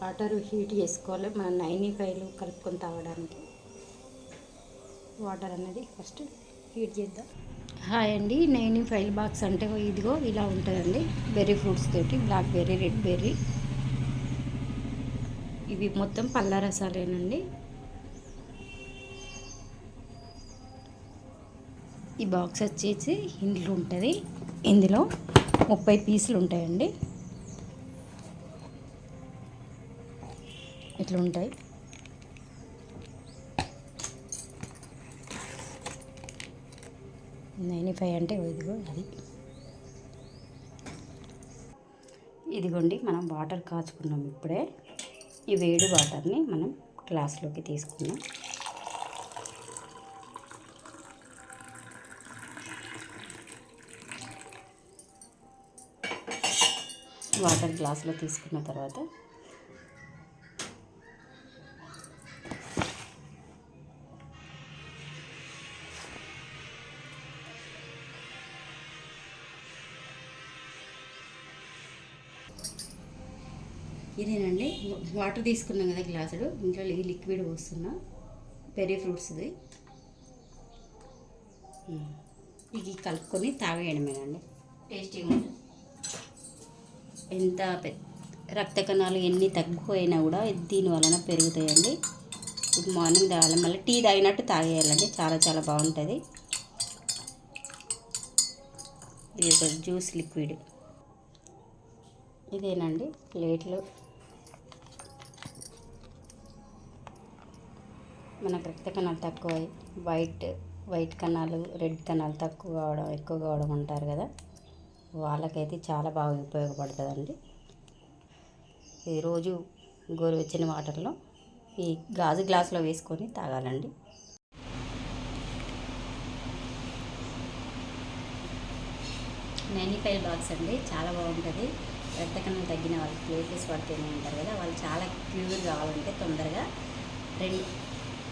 Water heat చేసుకోవాలి. మన Naini file కలుపుకొని తాగడానికి. వాటర్ అనేది ఫస్ట్ హీట్ చేద్దాం. హాయ్ అండి. నైని ఫైల్ బాక్స్ అంటే ఇదిగో ఇలా ఉంటుందండి. బెర్రీ ఫ్రూట్స్ తోటి బ్లాక్ బెర్రీ రెడ్ బెర్రీ. ఇవి మొత్తం పళ్ళ రసాలేనండి. ఈ బాక్స్ వచ్చేసి ఇంట్లో ఉంటుంది. ఇందులో ముప్పై పీసులు ఉంటాయండి. ఇట్లా ఉంటాయి నైంటీ ఫైవ్ అంటే ఇదిగో అది. ఇదిగోండి మనం వాటర్ కాచుకున్నాం ఇప్పుడే. ఈ వేడి వాటర్ని మనం గ్లాస్లోకి తీసుకున్నాం వాటర్ గ్లాస్లో తీసుకున్న తర్వాత ఇదేనండి. వాటర్ తీసుకున్నాం కదా గ్లాసుడు. ఇంట్లో ఈ లిక్విడ్ పోస్తున్నా. పెరీ ఫ్రూట్స్ది. ఇది కలుపుకొని తాగేయడమేనండి టేస్టీగా ఉంటుంది. ఎంత రక్త కణాలు ఎన్ని తక్కువైనా కూడా దీని వలన పెరుగుతాయండి. ఇది మార్నింగ్ తాగాలి. మళ్ళీ టీ తాగినట్టు తాగేయాలండి. చాలా చాలా బాగుంటుంది. ఇది ఒక జ్యూస్ లిక్విడ్. ఇదేనండి ప్లేట్లు. మనకు రక్త కణాలు తక్కువ వైట్ వైట్ కణాలు రెడ్ కణాలు తక్కువ కావడం ఎక్కువ కావడం అంటారు కదా. వాళ్ళకైతే చాలా బాగా ఉపయోగపడుతుందండి. ఇది రోజు గోరువెచ్చని వాటర్లో ఈ గాజు గ్లాసులో వేసుకొని తాగాలండి. నైనిఫైల్ బాక్స్ అండి చాలా బాగుంటుంది. రక్త కణాలు తగ్గిన వాళ్ళకి ప్లేసెస్ పడితేనే ఉంటారు కదా వాళ్ళు చాలా క్యూర్ కావాలంటే తొందరగా రెండు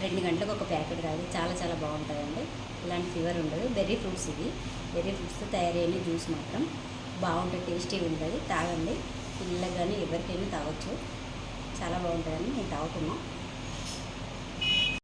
రెండు గంటలకు ఒక ప్యాకెట్ కాదు చాలా చాలా బాగుంటుందండి ఇలాంటి ఫీవర్ ఉండదు. బెర్రీ ఫ్రూట్స్ ఇది బెర్రీ ఫ్రూట్స్తో తయారైన జ్యూస్ మాత్రం బాగుంటుంది టేస్టీ ఉంటుంది తాగండి. పిల్లలకు కానీ ఎవరికైనా తాగొచ్చు. చాలా బాగుంటుందని నేను తాగుతున్నాను